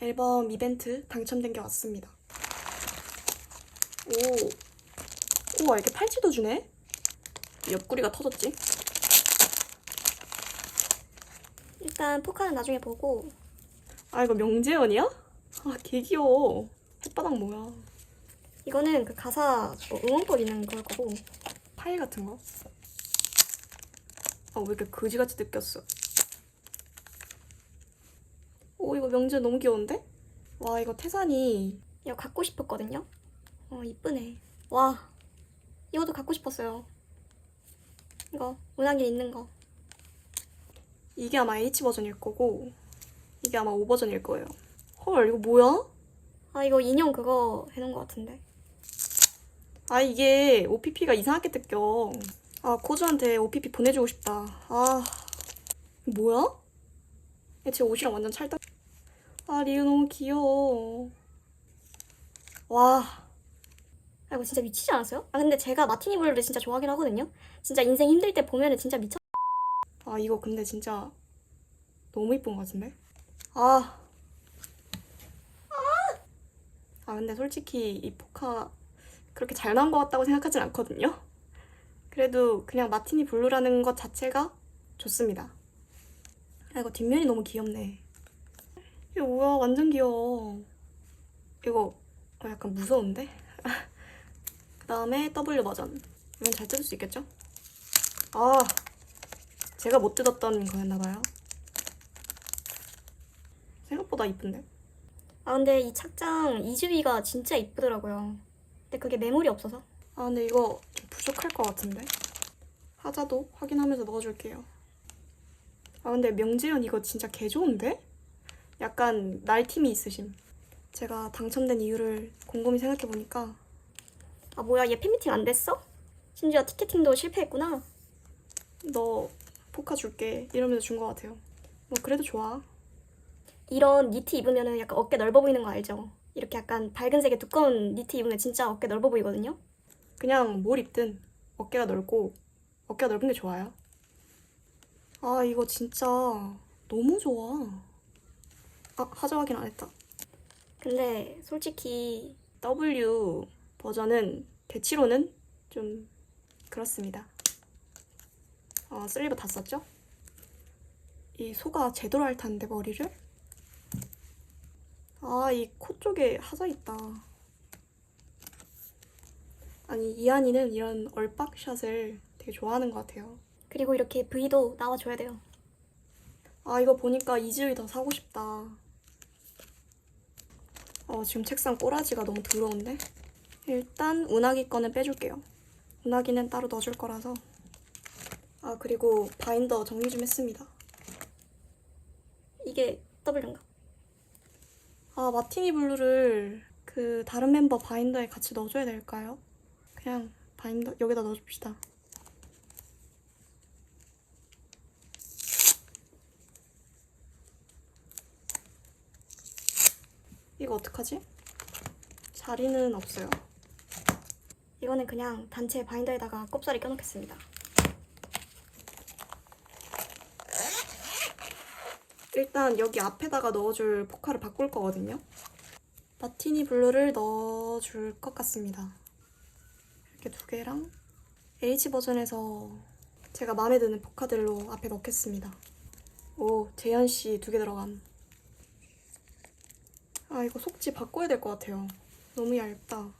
앨범 이벤트 당첨된 게 왔습니다. 오, 우와 이렇게 팔찌도 주네? 옆구리가 터졌지? 일단 포카는 나중에 보고 아 이거 명재현이야? 아 개 귀여워. 혓바닥 뭐야? 이거는 그 가사 뭐 응원법 있는 걸 거고 파일 같은 거? 아 왜 이렇게 거지같이 느꼈어? 오 이거 명재 너무 귀여운데? 와 이거 태산이 이거 갖고 싶었거든요. 어 이쁘네. 와 이것도 갖고 싶었어요. 이거 문학에 있는 거. 이게 아마 H 버전일 거고 이게 아마 O 버전일 거예요. 헐 이거 뭐야? 아 이거 인형 그거 해놓은 것 같은데. 아 이게 OPP가 이상하게 뜯겨. 아 코즈한테 OPP 보내주고 싶다. 아 뭐야? 제 옷이랑 완전 찰떡. 아 리우 너무 귀여워. 와 아 이거 진짜 미치지 않았어요? 아 근데 제가 마티니 블루를 진짜 좋아하긴 하거든요. 진짜 인생 힘들 때 보면은 진짜 미쳐. 아 이거 근데 진짜 너무 이쁜 것 같은데? 아. 아 근데 솔직히 이 포카 그렇게 잘 나온 것 같다고 생각하진 않거든요. 그래도 그냥 마티니 블루라는 것 자체가 좋습니다. 아 이거 뒷면이 너무 귀엽네. 이거 뭐야 완전 귀여워. 이거 어, 약간 무서운데? 그 다음에 W 버전. 이건 잘 뜯을 수 있겠죠? 아 제가 못 뜯었던 거였나봐요. 생각보다 이쁜데? 아 근데 이 착장 이즈비가 진짜 이쁘더라고요. 근데 그게 메모리 없어서. 아 근데 이거 좀 부족할 것 같은데? 하자도 확인하면서 넣어줄게요. 아 근데 명재현 이거 진짜 개 좋은데? 약간 날팀이 있으심. 제가 당첨된 이유를 곰곰이 생각해보니까 아 뭐야 얘 팬미팅 안 됐어? 심지어 티켓팅도 실패했구나. 너 포카 줄게 이러면서 준 것 같아요. 뭐 그래도 좋아. 이런 니트 입으면은 약간 어깨 넓어 보이는 거 알죠? 이렇게 약간 밝은 색의 두꺼운 니트 입으면 진짜 어깨 넓어 보이거든요. 그냥 뭘 입든 어깨가 넓고 어깨가 넓은 게 좋아요. 아 이거 진짜 너무 좋아. 아 하자 확인 안 했다. 근데 솔직히 W 버전은 대치로는 좀 그렇습니다. 어, 슬리브 다 썼죠? 이 소가 제대로 핥았는데 머리를? 아, 이 코 쪽에 하자 있다. 아니, 이한이는 이런 얼빡샷을 되게 좋아하는 것 같아요. 그리고 이렇게 V도 나와줘야 돼요. 아, 이거 보니까 이즈이 더 사고 싶다. 어, 지금 책상 꼬라지가 너무 더러운데? 일단 운하기 거는 빼줄게요. 운하기는 따로 넣어줄 거라서. 아, 그리고 바인더 정리 좀 했습니다. 이게 W인가? 아, 마티니 블루를 그 다른 멤버 바인더에 같이 넣어줘야 될까요? 그냥 바인더 여기다 넣어줍시다. 이거 어떡하지? 자리는 없어요. 이거는 그냥 단체 바인더에다가 꼽사리 껴놓겠습니다. 일단 여기 앞에다가 넣어줄 포카를 바꿀 거거든요. 마티니 블루를 넣어줄 것 같습니다. 이렇게 두 개랑 H 버전에서 제가 마음에 드는 포카들로 앞에 넣겠습니다. 오, 재현 씨 두 개 들어감. 아, 이거 속지 바꿔야 될 것 같아요. 너무 얇다.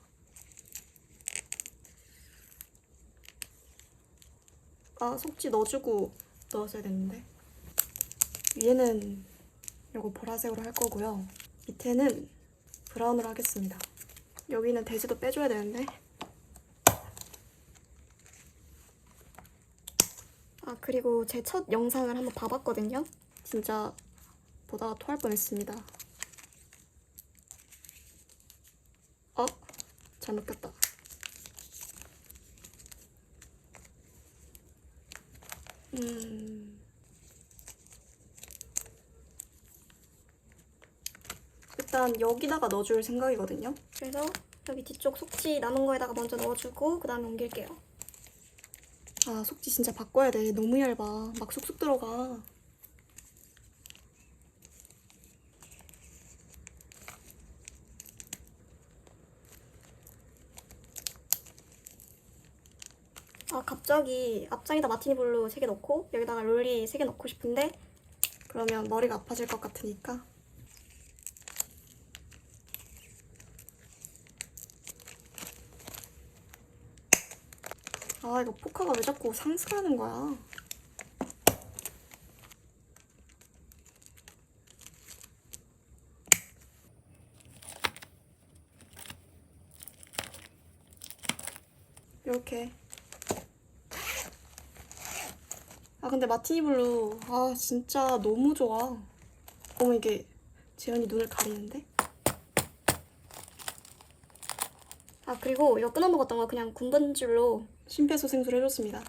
아, 속지 넣어주고 넣었어야 됐는데. 위에는 이거 보라색으로 할 거고요. 밑에는 브라운으로 하겠습니다. 여기는 돼지도 빼줘야 되는데. 아 그리고 제 첫 영상을 한번 봐봤거든요. 진짜 보다가 토할 뻔했습니다. 어? 잘못 꼈다. 음. 일단 여기다가 넣어줄 생각이거든요. 그래서 여기 뒤쪽 속지 남은 거에다가 먼저 넣어주고 그 다음에 옮길게요. 아, 속지 진짜 바꿔야 돼. 너무 얇아. 막 쑥쑥 들어가. 아 갑자기 앞장에다 마티니 블루 3개 넣고 여기다가 롤리 3개 넣고 싶은데 그러면 머리가 아파질 것 같으니까. 아, 이거 포카가 왜 자꾸 상승하는 거야? 이렇게. 아, 근데 마티니 블루, 아, 진짜 너무 좋아. 어머, 이게 재현이 눈을 가리는데? 아 그리고 이거 끊어 먹었던 거 그냥 군번줄로 심폐소생술 해줬습니다.